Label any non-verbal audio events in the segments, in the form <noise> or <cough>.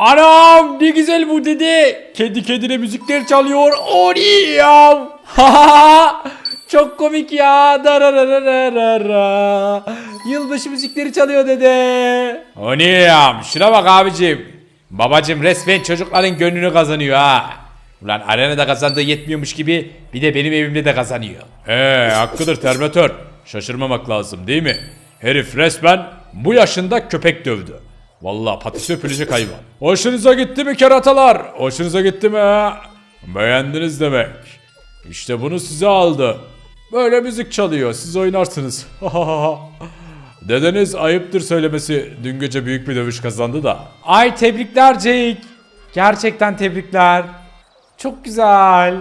Anam ne güzel bu dede. Kendi kendine müzikler çalıyor. Oriyam. <laughs> Çok komik ya. Dararararara. Yılbaşı müzikleri çalıyor dede. Oniyam şuna bak abicim. Babacım resmen çocukların gönlünü kazanıyor ha. Ulan arenada kazandığı yetmiyormuş gibi bir de benim evimde de kazanıyor. Eee hakkıdır Terminator. Şaşırmamak lazım değil mi? Herif resmen bu yaşında köpek dövdü. Vallahi patisi öpülecek hayvan. Hoşunuza gitti mi keratalar? Hoşunuza gitti mi ha? Beğendiniz demek. İşte bunu size aldı. Böyle müzik çalıyor. Siz oynarsınız. <laughs> Dedeniz ayıptır söylemesi dün gece büyük bir dövüş kazandı da. Ay tebrikler Jake. Gerçekten tebrikler. Çok güzel.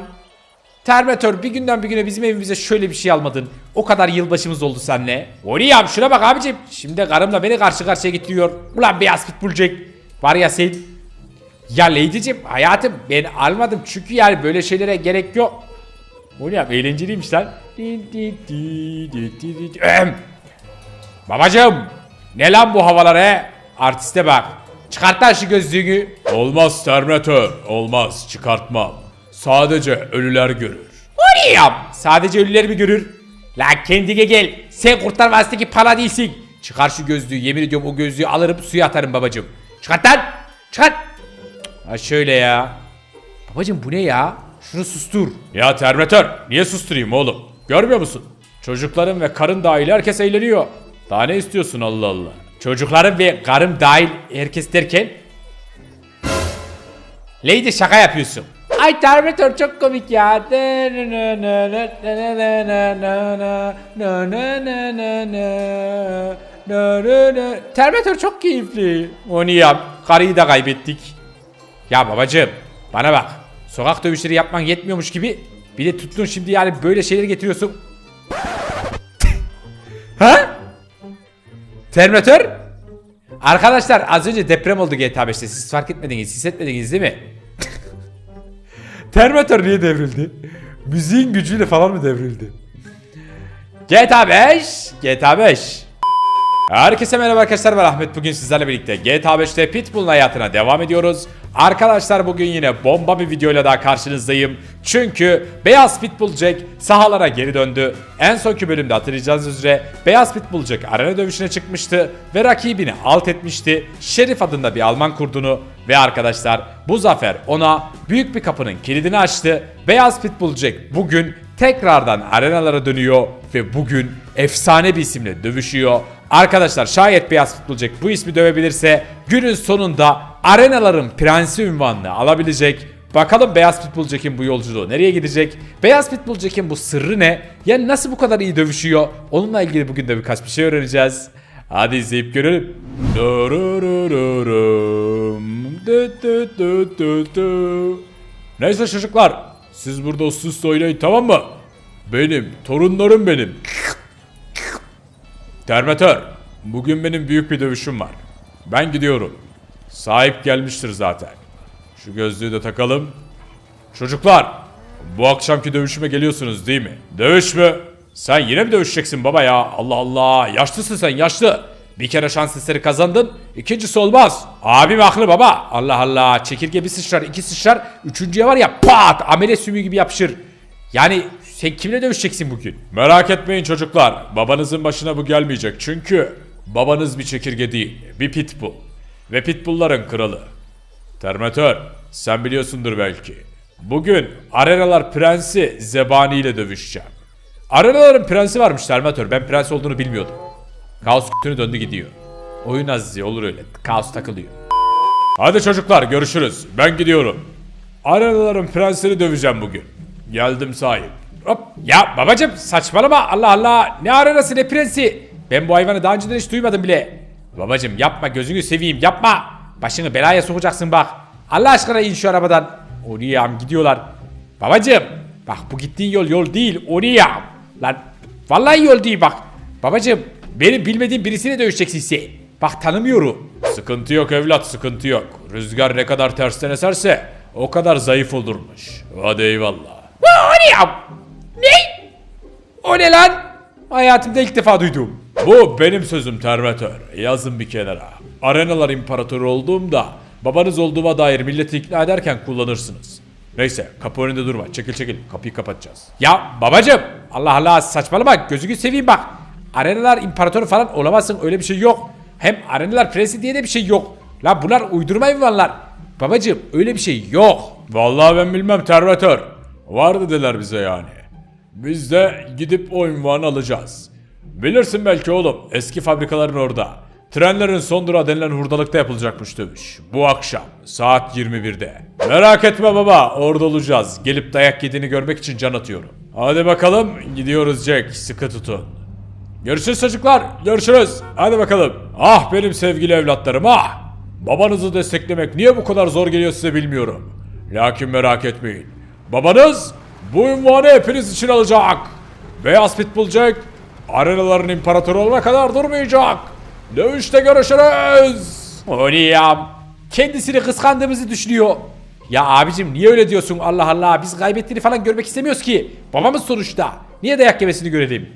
Terminator bir günden bir güne bizim evimize şöyle bir şey almadın. O kadar yılbaşımız oldu seninle. Oriyam şuna bak abicim. Şimdi karımla beni karşı karşıya getiriyor. Ulan beyaz Jack. Var ya sen. Ya Lady'cim hayatım ben almadım çünkü yani böyle şeylere gerek yok. Oriyam eğlenceliymiş lan. Babacım ne lan bu havalar he? Artiste bak. Çıkart lan şu gözlüğünü. Olmaz Terminator. Olmaz çıkartmam. Sadece ölüler görür. Oriyam. Sadece ölüler mi görür? La kendine gel. Sen Kurtlar Vadisi'ndeki para değilsin. Çıkar şu gözlüğü. Yemin ediyorum o gözlüğü alırım suya atarım babacım. Çıkart lan. Çıkart. Ha şöyle ya. Babacım bu ne ya? Şunu sustur. Ya Terminator niye susturayım oğlum? Görmüyor musun? Çocukların ve karın dahil herkes eğleniyor. Daha ne istiyorsun Allah Allah? Çocukların ve karım dahil herkes derken? Lady şaka yapıyorsun. Ay Terminator çok komik ya. Terminator çok keyifli. Onu yap. Karıyı da kaybettik. Ya babacığım bana bak. Sokak dövüşleri yapman yetmiyormuş gibi bir de tuttun şimdi yani böyle şeyler getiriyorsun. ha? Terminator? Arkadaşlar az önce deprem oldu GTA 5'te. Siz fark etmediniz, hissetmediniz değil mi? Terminator niye devrildi? Müziğin gücüyle falan mı devrildi? GTA 5, GTA 5. Herkese merhaba arkadaşlar ben Ahmet bugün sizlerle birlikte GTA 5'te Pitbull'un hayatına devam ediyoruz. Arkadaşlar bugün yine bomba bir videoyla daha karşınızdayım. Çünkü Beyaz Pitbull Jack sahalara geri döndü. En sonki bölümde hatırlayacağınız üzere Beyaz Pitbull Jack arena dövüşüne çıkmıştı ve rakibini alt etmişti. Şerif adında bir Alman kurdunu ve arkadaşlar bu zafer ona büyük bir kapının kilidini açtı. Beyaz Pitbull Jack bugün tekrardan arenalara dönüyor ve bugün efsane bir isimle dövüşüyor. Arkadaşlar şayet Beyaz Futbol Jack bu ismi dövebilirse günün sonunda arenaların prensi ünvanını alabilecek. Bakalım Beyaz Pitbull Jack'in bu yolculuğu nereye gidecek? Beyaz Pitbull Jack'in bu sırrı ne? Yani nasıl bu kadar iyi dövüşüyor? Onunla ilgili bugün de birkaç bir şey öğreneceğiz. Hadi izleyip görelim. Neyse çocuklar siz burada uslu oynayın tamam mı? Benim torunlarım benim. Terminator, bugün benim büyük bir dövüşüm var. Ben gidiyorum. Sahip gelmiştir zaten. Şu gözlüğü de takalım. Çocuklar, bu akşamki dövüşüme geliyorsunuz değil mi? Dövüş mü? Sen yine mi dövüşeceksin baba ya? Allah Allah, yaşlısın sen yaşlı. Bir kere şans eseri kazandın, ikincisi olmaz. Abim haklı baba. Allah Allah, çekirge bir sıçrar, iki sıçrar, üçüncüye var ya pat, amele sümüğü gibi yapışır. Yani sen kimle dövüşeceksin bugün? Merak etmeyin çocuklar. Babanızın başına bu gelmeyecek. Çünkü babanız bir çekirge değil. Bir pitbull. Ve pitbullların kralı. Terminator sen biliyorsundur belki. Bugün Arenalar Prensi Zebani ile dövüşeceğim. Arenaların prensi varmış Terminator. Ben prens olduğunu bilmiyordum. Kaos kutusunu döndü gidiyor. Oyun azizi olur öyle. Kaos takılıyor. Hadi çocuklar görüşürüz. Ben gidiyorum. Arenaların prensini döveceğim bugün. Geldim sahip. Hop. Ya babacım saçmalama Allah Allah. Ne arenası ne prensi. Ben bu hayvanı daha önceden hiç duymadım bile. Babacım yapma gözünü seveyim yapma. Başını belaya sokacaksın bak. Allah aşkına in şu arabadan. Oraya gidiyorlar. Babacım bak bu gittiğin yol yol değil oraya. Lan vallahi yol değil bak. Babacım benim bilmediğim birisiyle dövüşeceksin sen. Bak tanımıyorum. Sıkıntı yok evlat sıkıntı yok. Rüzgar ne kadar tersten eserse o kadar zayıf olurmuş. Hadi eyvallah. O ne ya? Ne? O ne lan? Hayatımda ilk defa duydum. Bu benim sözüm Terminator. Yazın bir kenara. Arenalar imparatoru olduğumda babanız olduğuma dair milleti ikna ederken kullanırsınız. Neyse kapı önünde durma. Çekil çekil. Kapıyı kapatacağız. Ya babacım Allah Allah saçmalama gözünü seveyim bak. Arenalar imparatoru falan olamazsın öyle bir şey yok. Hem arenalar prensi diye de bir şey yok. La bunlar uydurma hayvanlar. Babacım öyle bir şey yok. Vallahi ben bilmem tervatör. Var dediler bize yani. Biz de gidip o ünvanı alacağız. Bilirsin belki oğlum eski fabrikaların orada. Trenlerin son durağı denilen hurdalıkta yapılacakmış dövüş. Bu akşam saat 21'de. Merak etme baba orada olacağız. Gelip dayak yediğini görmek için can atıyorum. Hadi bakalım gidiyoruz Jack sıkı tutun. Görüşürüz çocuklar. Görüşürüz. Hadi bakalım. Ah benim sevgili evlatlarım ah. Babanızı desteklemek niye bu kadar zor geliyor size bilmiyorum. Lakin merak etmeyin. Babanız bu ünvanı hepiniz için alacak. Beyaz Pitbull Jack arenaların imparatoru olana kadar durmayacak. Dövüşte görüşürüz. Oynayam. Kendisini kıskandığımızı düşünüyor. Ya abicim niye öyle diyorsun Allah Allah biz kaybettiğini falan görmek istemiyoruz ki. Babamız sonuçta. Niye dayak yemesini görelim.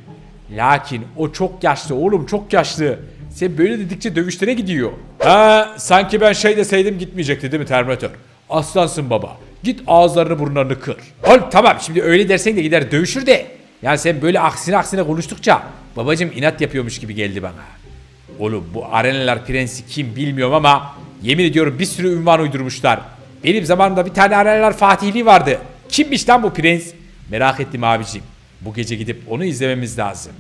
Lakin o çok yaşlı oğlum çok yaşlı. Sen böyle dedikçe dövüşlere gidiyor. Ha sanki ben şey deseydim gitmeyecekti değil mi Terminator? Aslansın baba. Git ağızlarını burnlarını kır. Oğlum tamam şimdi öyle dersen de gider dövüşür de. Yani sen böyle aksine aksine konuştukça babacım inat yapıyormuş gibi geldi bana. Oğlum bu arenalar prensi kim bilmiyorum ama yemin ediyorum bir sürü ünvan uydurmuşlar. Benim zamanımda bir tane arenalar fatihliği vardı. Kimmiş lan bu prens? Merak ettim abicim. Bu gece gidip onu izlememiz lazım.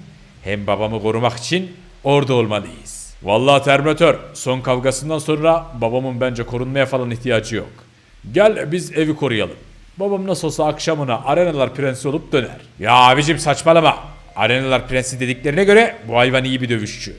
Hem babamı korumak için orada olmalıyız. Vallahi Terminator son kavgasından sonra babamın bence korunmaya falan ihtiyacı yok. Gel biz evi koruyalım. Babam nasıl olsa akşamına arenalar prensi olup döner. Ya abicim saçmalama. Arenalar prensi dediklerine göre bu hayvan iyi bir dövüşçü.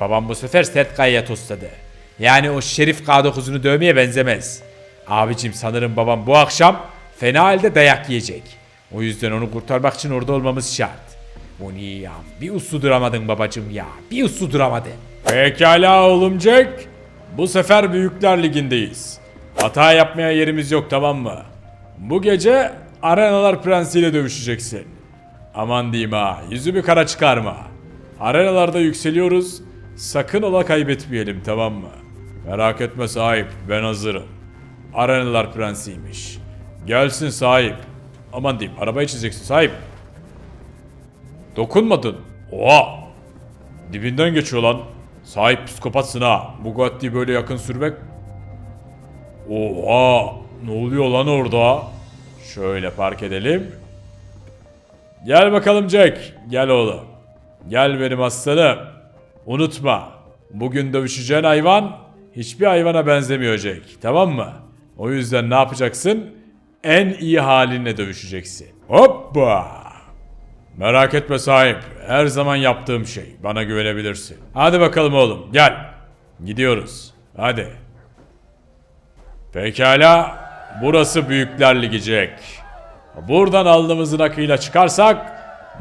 Babam bu sefer sert kayaya tosladı. Yani o Şerif K9'unu dövmeye benzemez. Abicim sanırım babam bu akşam fena halde dayak yiyecek. O yüzden onu kurtarmak için orada olmamız şart. Bu niye ya? Bir uslu duramadın babacım ya. Bir uslu duramadın. Pekala oğlum Jack. Bu sefer Büyükler Ligi'ndeyiz. Hata yapmaya yerimiz yok tamam mı? Bu gece Arenalar Prensi ile dövüşeceksin. Aman diyeyim ha yüzümü kara çıkarma. Arenalarda yükseliyoruz. Sakın ola kaybetmeyelim tamam mı? Merak etme sahip ben hazırım. Arenalar Prensi'ymiş. Gelsin sahip. Aman diyeyim arabayı çizeceksin sahip. Dokunmadın. Oha. Dibinden geçiyor lan. Sahip psikopatsın ha. Bugatti'yi böyle yakın sürmek. Oha. Ne oluyor lan orada? Şöyle park edelim. Gel bakalım Jack. Gel oğlum. Gel benim aslanım. Unutma. Bugün dövüşeceğin hayvan hiçbir hayvana benzemiyor Jack. Tamam mı? O yüzden ne yapacaksın? En iyi halinle dövüşeceksin. Hoppa. Merak etme sahip. Her zaman yaptığım şey. Bana güvenebilirsin. Hadi bakalım oğlum. Gel. Gidiyoruz. Hadi. Pekala. Burası Büyükler Ligi Jack. Buradan aldığımızın akıyla çıkarsak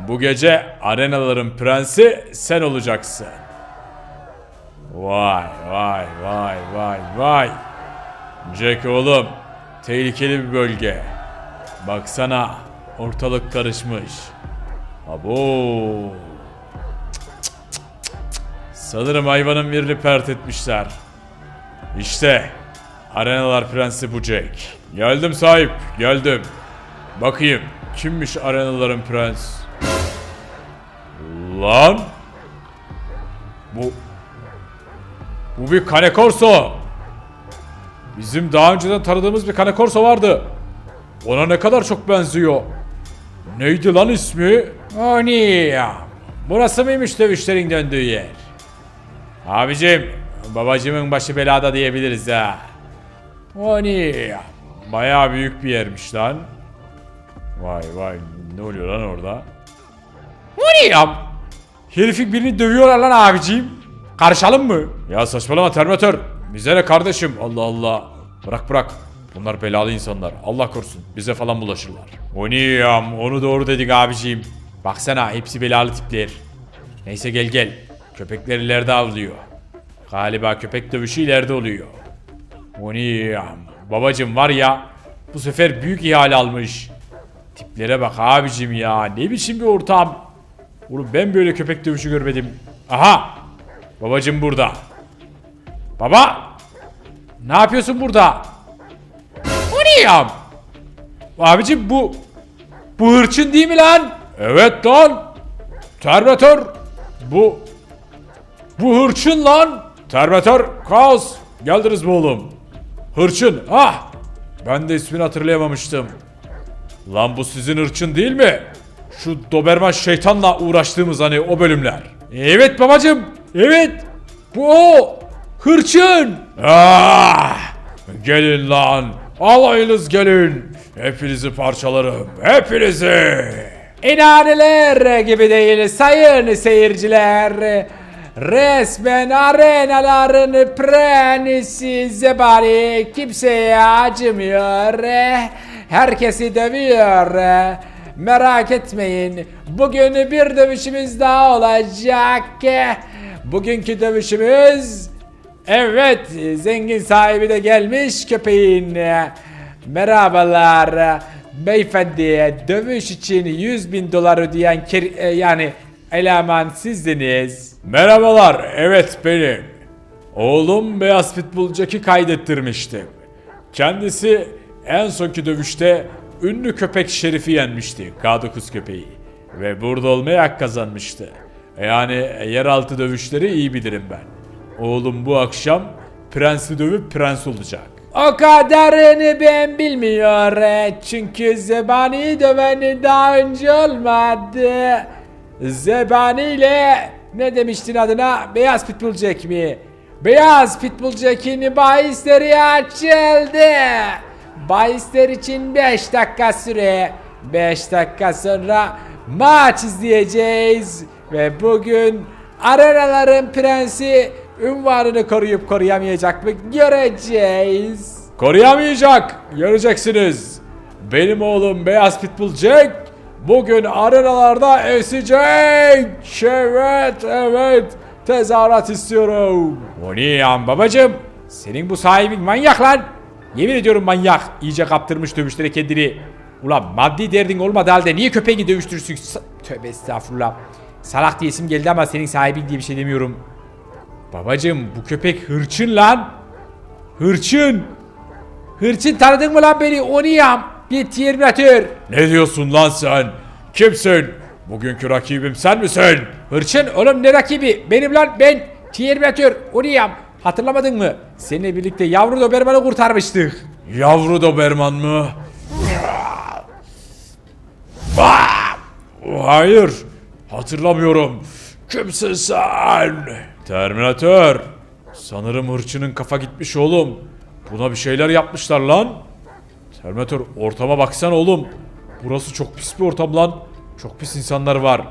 bu gece arenaların prensi sen olacaksın. Vay vay vay vay vay. Jack oğlum tehlikeli bir bölge. Baksana ortalık karışmış. Abo. Sanırım hayvanın birini pert etmişler. İşte Arenalar Prensi bu Jack. Geldim sahip, geldim. Bakayım kimmiş arenaların prens? Lan! Bu... Bu bir Kane Corso. Bizim daha önceden tanıdığımız bir Kane Corso vardı. Ona ne kadar çok benziyor. Neydi lan ismi? Onia. Burası mıymış dövüşlerin döndüğü yer? Abicim, babacımın başı belada diyebiliriz ha. Onia. Bayağı büyük bir yermiş lan. Vay vay ne oluyor lan orada? Onia. Herifin birini dövüyorlar lan abicim. Karışalım mı? Ya saçmalama Terminator. Bize kardeşim? Allah Allah. Bırak bırak. Bunlar belalı insanlar. Allah korusun. Bize falan bulaşırlar. Oniyam. Onu doğru dedik abiciğim. Baksana hepsi belalı tipler. Neyse gel gel. Köpekler ileride avlıyor. Galiba köpek dövüşü ileride oluyor. Oniyam. Babacım var ya. Bu sefer büyük ihale almış. Tiplere bak abicim ya. Ne biçim bir ortam. Oğlum ben böyle köpek dövüşü görmedim. Aha. Babacım burada. Baba. Ne yapıyorsun burada? O ne ya? Abicim bu... Bu hırçın değil mi lan? Evet lan. Terminator. Bu... Bu hırçın lan. Terminator. Kaos. Geldiniz mi oğlum? Hırçın. Ah. Ben de ismini hatırlayamamıştım. Lan bu sizin hırçın değil mi? Şu Doberman şeytanla uğraştığımız hani o bölümler. Evet babacım. Evet. Bu o. Hırçın. Ah. Gelin lan. Alayınız gelin. Hepinizi parçalarım. Hepinizi. İnaneler gibi değil sayın seyirciler. Resmen arenaların prensi Zebani kimseye acımıyor. Herkesi dövüyor. Merak etmeyin. Bugün bir dövüşümüz daha olacak. Bugünkü dövüşümüz Evet, zengin sahibi de gelmiş köpeğin. Merhabalar. Beyefendi, dövüş için 100 bin dolar ödeyen ker- e, yani eleman sizdiniz. Merhabalar. Evet benim. Oğlum Beyaz Pitbull Jack'i kaydettirmiştim. Kendisi en sonki dövüşte ünlü köpek Şerif'i yenmişti. K9 köpeği. Ve burada olmaya hak kazanmıştı. Yani yeraltı dövüşleri iyi bilirim ben. Oğlum bu akşam prensi dövüp prens olacak. O kadarını ben bilmiyor. Çünkü Zebani döveni daha önce olmadı. Zebani ile ne demiştin adına? Beyaz Pitbull Jack mi? Beyaz Pitbull Jack'in bahisleri açıldı. Bahisler için 5 dakika süre. 5 dakika sonra maç izleyeceğiz. Ve bugün arenaların prensi ünvanını koruyup koruyamayacak mı göreceğiz. Koruyamayacak. Göreceksiniz. Benim oğlum Beyaz Pitbull Jack bugün arenalarda esecek. Evet, evet. Tezahürat istiyorum. O yan babacım? Senin bu sahibin manyak lan. Yemin ediyorum manyak. İyice kaptırmış dövüşlere kendini. Ulan maddi derdin olmadı halde niye köpeğini dövüştürürsün? Sa- Tövbe estağfurullah. Salak diye isim geldi ama senin sahibin diye bir şey demiyorum. Babacım bu köpek hırçın lan. Hırçın. Hırçın tanıdın mı lan beni? Oniyam. Bir terminatör. Ne diyorsun lan sen? Kimsin? Bugünkü rakibim sen misin? Hırçın oğlum ne rakibi? Benim lan ben terminatör. Oniyam. Hatırlamadın mı? Seninle birlikte yavru Doberman'ı kurtarmıştık. Yavru Doberman mı? Hayır. Hatırlamıyorum. Kimsin sen? Terminator. Sanırım hırçının kafa gitmiş oğlum. Buna bir şeyler yapmışlar lan. Terminator ortama baksana oğlum. Burası çok pis bir ortam lan. Çok pis insanlar var.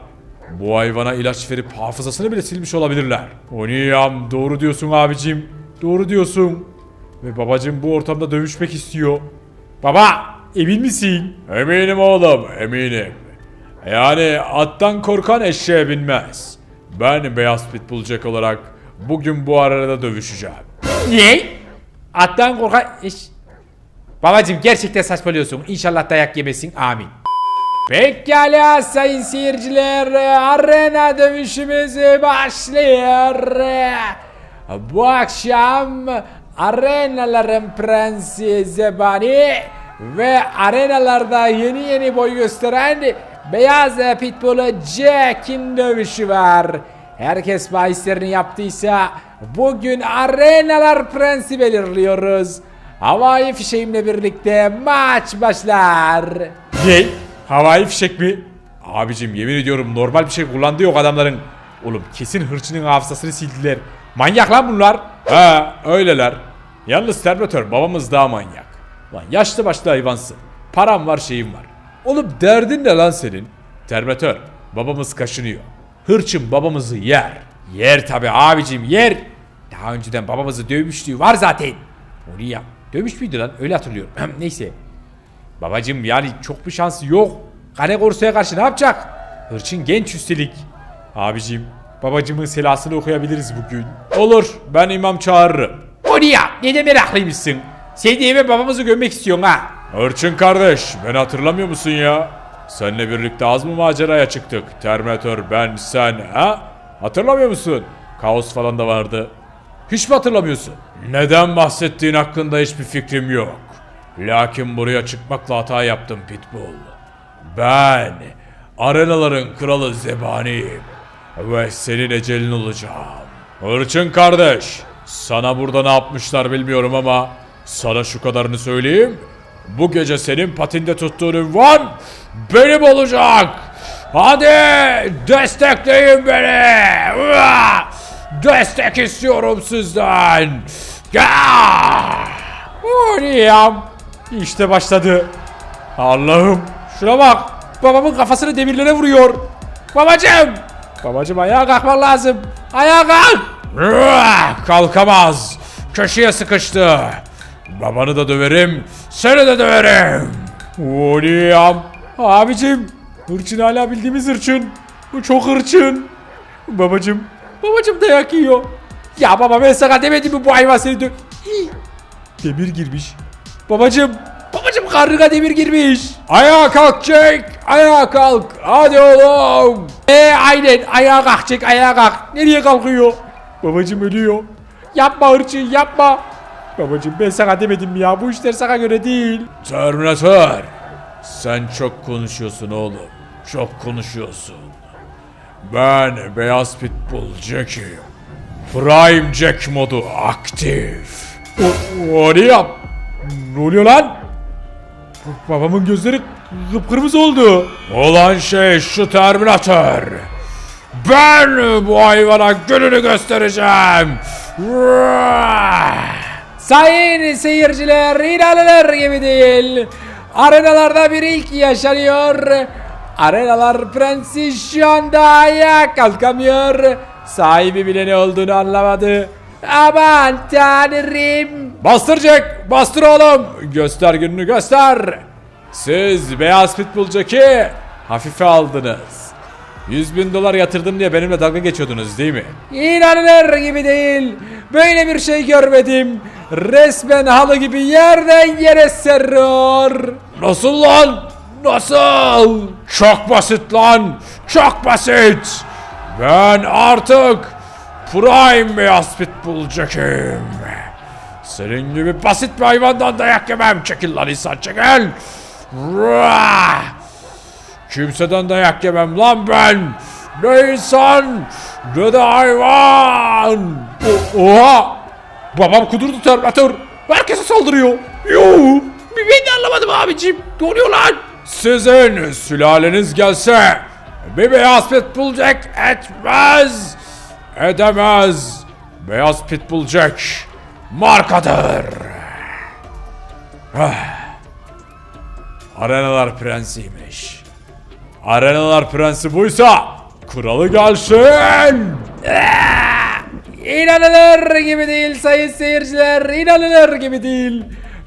Bu hayvana ilaç verip hafızasını bile silmiş olabilirler. Oniyam doğru diyorsun abicim. Doğru diyorsun. Ve babacım bu ortamda dövüşmek istiyor. Baba emin misin? Eminim oğlum eminim. Yani attan korkan eşeğe binmez. Ben beyaz pitbull olarak bugün bu arada dövüşeceğim. Ne? Attan korkan... İş... Babacım gerçekten saçmalıyorsun. İnşallah dayak yemesin. Amin. Pekala sayın seyirciler. Arena dövüşümüz başlıyor. Bu akşam arenaların prensi Zebani ve arenalarda yeni yeni boy gösteren beyaz pitbull Jack'in dövüşü var. Herkes bahislerini yaptıysa bugün arenalar prensi belirliyoruz. Havai fişeğimle birlikte maç başlar. Ne? Havai fişek mi? Abicim yemin ediyorum normal bir şey kullandığı yok adamların. Oğlum kesin hırçının hafızasını sildiler. Manyak lan bunlar. He öyleler. Yalnız Terminator babamız daha manyak. Lan yaşlı başlı hayvansın. Param var şeyim var. Oğlum derdin ne lan senin? Terminator babamız kaşınıyor. Hırçın babamızı yer. Yer tabi abicim yer. Daha önceden babamızı dövmüşlüğü var zaten. Onu ya. Dövmüş müydü lan? Öyle hatırlıyorum. <clears throat> Neyse. Babacım yani çok bir şansı yok. Kane Korso'ya karşı ne yapacak? Hırçın genç üstelik. Abicim babacımın selasını okuyabiliriz bugün. Olur ben imam çağırırım. Onu ya. Ne de meraklıymışsın. Sen de eve babamızı gömmek istiyorsun ha. Hırçın kardeş, beni hatırlamıyor musun ya? Seninle birlikte az mı maceraya çıktık? Terminator, ben, sen, ha? Hatırlamıyor musun? Kaos falan da vardı. Hiç mi hatırlamıyorsun? Neden bahsettiğin hakkında hiçbir fikrim yok. Lakin buraya çıkmakla hata yaptım Pitbull. Ben arenaların kralı Zebani'yim. Ve senin ecelin olacağım. Hırçın kardeş, sana burada ne yapmışlar bilmiyorum ama sana şu kadarını söyleyeyim. Bu gece senin patinde tuttuğun ünvan benim olacak. Hadi destekleyin beni. Destek istiyorum sizden. Oriyam. İşte başladı. Allah'ım. Şuna bak. Babamın kafasını demirlere vuruyor. Babacım. Babacım ayağa kalkman lazım. Ayağa kalk. Kalkamaz. Köşeye sıkıştı. Babanı da döverim, seni de döverim. Oriyam. Abicim. Hırçın hala bildiğimiz hırçın. Bu çok hırçın. Babacım. Babacım dayak yiyor. Ya baba ben sana demedim mi bu hayvan seni dö... Demir girmiş. Babacım. Babacım karnına demir girmiş. Ayağa kalk Jake, ayağa kalk. Hadi oğlum. E aynen ayağa kalkacak ayağa kalk. Nereye kalkıyor? Babacım ölüyor. Yapma hırçın yapma. Babacım ben sana demedim mi ya bu işler sana göre değil. Terminator. Sen çok konuşuyorsun oğlum. Çok konuşuyorsun. Ben Beyaz Pitbull Jack'im. Prime Jack modu aktif. O, o ne yap? Ne oluyor lan? Babamın gözleri kıpkırmızı oldu. Olan şey şu Terminator. Ben bu hayvana gününü göstereceğim. Sayın seyirciler inanılır gibi değil. Arenalarda bir ilk yaşanıyor. Arenalar prensi şu anda ayağa kalkamıyor. Sahibi bile ne olduğunu anlamadı. Aman tanrım. Bastır Jack, bastır oğlum. Göster gününü göster. Siz Beyaz Pitbull Jack'i hafife aldınız. 100 bin dolar yatırdım diye benimle dalga geçiyordunuz değil mi? İnanılır gibi değil. Böyle bir şey görmedim. Resmen halı gibi yerden yere seriyor. Nasıl lan? Nasıl? Çok basit lan. Çok basit. Ben artık Prime Beyaz Pitbull Jack'im. Senin gibi basit bir hayvandan dayak yemem. Çekil lan insan çekil. Ruah! Kimseden dayak yemem lan ben. Ne insan ne de hayvan. O- Oha! Babam kudurdu Terminator. Herkese saldırıyor. Yoo! Bir ben de anlamadım abicim. Ne oluyor lan? Sizin sülaleniz gelse bir beyaz pitbull jack etmez. Edemez. Beyaz pitbull jack markadır. Ah. Arenalar prensiymiş. Arenalar prensi buysa kralı gelsin. İnanılır gibi değil sayın seyirciler. İnanılır gibi değil.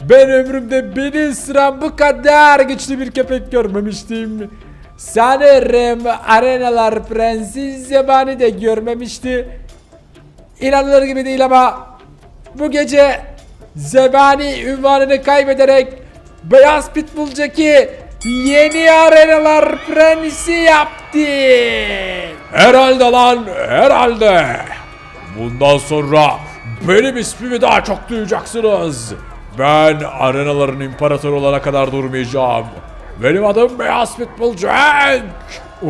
Ben ömrümde beni ısıran bu kadar güçlü bir köpek görmemiştim. Sanırım arenalar prensi zebani de görmemişti. İnanılır gibi değil ama bu gece zebani ünvanını kaybederek Beyaz Pitbull Jack'i yeni arenalar prensi yaptı. Herhalde lan herhalde. Bundan sonra benim ismimi daha çok duyacaksınız. Ben arenaların imparatoru olana kadar durmayacağım. Benim adım Beyaz Pitbull Jack. O,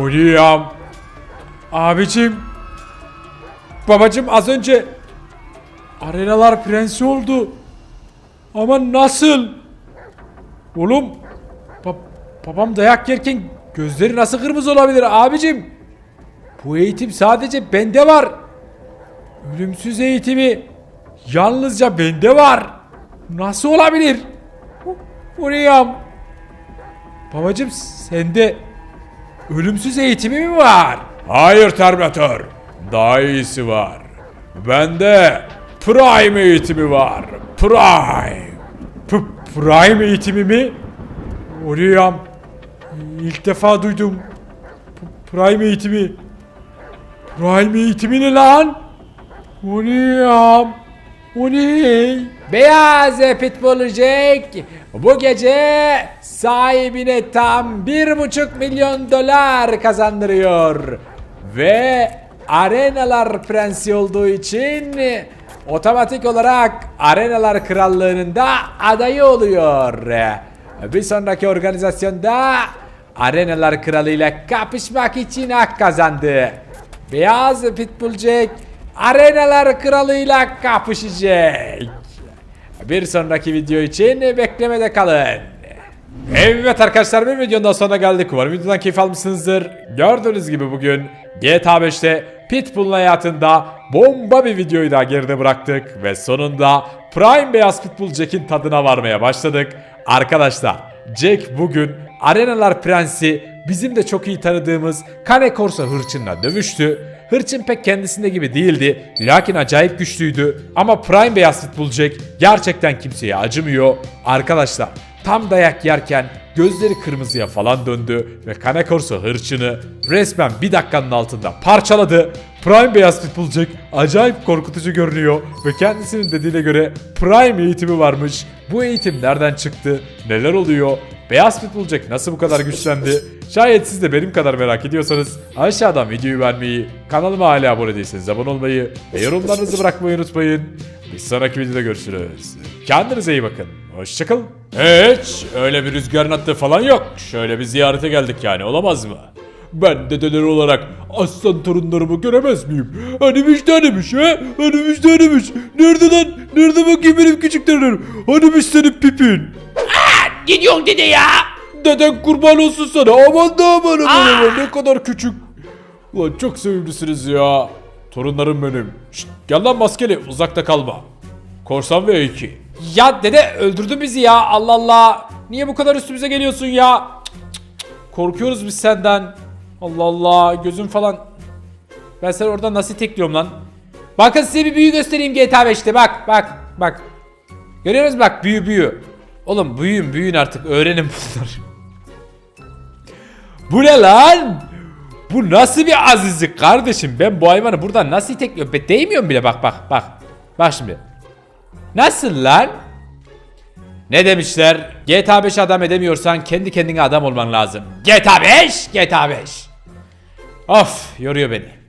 Oliyam. Abicim. Babacım az önce arenalar prensi oldu. Ama nasıl? Oğlum babam dayak yerken gözleri nasıl kırmızı olabilir abicim? Bu eğitim sadece bende var. Ölümsüz eğitimi yalnızca bende var. Nasıl olabilir? Oliyam. Babacım sende ölümsüz eğitimi mi var? Hayır Terminator. Daha iyisi var. Bende Prime eğitimi var. Prime. P- Prime eğitimi mi? Oriyam. İlk defa duydum. P- Prime eğitimi. Prime eğitimi ne lan? Oriyam. O ne? Beyaz Pitbull Jack bu gece sahibine tam bir buçuk milyon dolar kazandırıyor. Ve arenalar prensi olduğu için otomatik olarak arenalar krallığının da adayı oluyor. Bir sonraki organizasyonda arenalar kralıyla kapışmak için hak kazandı. Beyaz Pitbull Jack arenalar kralıyla kapışacak. Bir sonraki video için beklemede kalın. Evet arkadaşlar bir videonun daha sonuna geldik. Umarım videodan keyif almışsınızdır. Gördüğünüz gibi bugün GTA 5'te Pitbull'un hayatında bomba bir videoyu daha geride bıraktık. Ve sonunda Prime Beyaz Pitbull Jack'in tadına varmaya başladık. Arkadaşlar Jack bugün Arenalar Prensi bizim de çok iyi tanıdığımız Kane Corso hırçınla dövüştü. Hırçın pek kendisinde gibi değildi. Lakin acayip güçlüydü. Ama Prime Beyaz Pitbull Jack gerçekten kimseye acımıyor. Arkadaşlar tam dayak yerken gözleri kırmızıya falan döndü ve Kane Corso hırçını resmen bir dakikanın altında parçaladı. Prime Beyaz Pitbull Jack acayip korkutucu görünüyor ve kendisinin dediğine göre Prime eğitimi varmış. Bu eğitim nereden çıktı? Neler oluyor? Beyaz Pitbull Jack nasıl bu kadar güçlendi? Şayet siz de benim kadar merak ediyorsanız aşağıdan videoyu beğenmeyi, kanalıma hala abone değilseniz abone olmayı ve yorumlarınızı bırakmayı unutmayın. Bir sonraki videoda görüşürüz. Kendinize iyi bakın. Hoşçakalın. Hiç öyle bir rüzgarın attığı falan yok. Şöyle bir ziyarete geldik yani olamaz mı? Ben dedeler olarak aslan torunlarımı göremez miyim? Hani vicdanıymış ha? Hani vicdanıymış? Nerede lan? Nerede bakayım benim küçük torunlarım? Hani senin pipin? Gidiyorsun dede ya. Deden kurban olsun sana. Aman da aman aman aman ne kadar küçük. Ulan çok sevimlisiniz ya. Torunlarım benim. Şşt, gel lan maskeli uzakta kalma. Korsan ve E2. Ya dede öldürdün bizi ya Allah Allah. Niye bu kadar üstümüze geliyorsun ya? Cık, cık, cık. Korkuyoruz biz senden. Allah Allah gözüm falan. Ben seni oradan nasıl tekliyorum lan? Bakın size bir büyü göstereyim GTA 5'te bak bak bak. Görüyor musunuz bak büyü büyü. Oğlum büyüyün büyüyün artık öğrenin bunları. Bu ne lan? Bu nasıl bir azizlik kardeşim? Ben bu hayvanı buradan nasıl tekliyorum? Ben değmiyorum bile bak bak bak. Bak şimdi. Nasıl lan? Ne demişler? GTA 5 adam edemiyorsan kendi kendine adam olman lazım. GTA 5, GTA 5. Of yoruyor beni.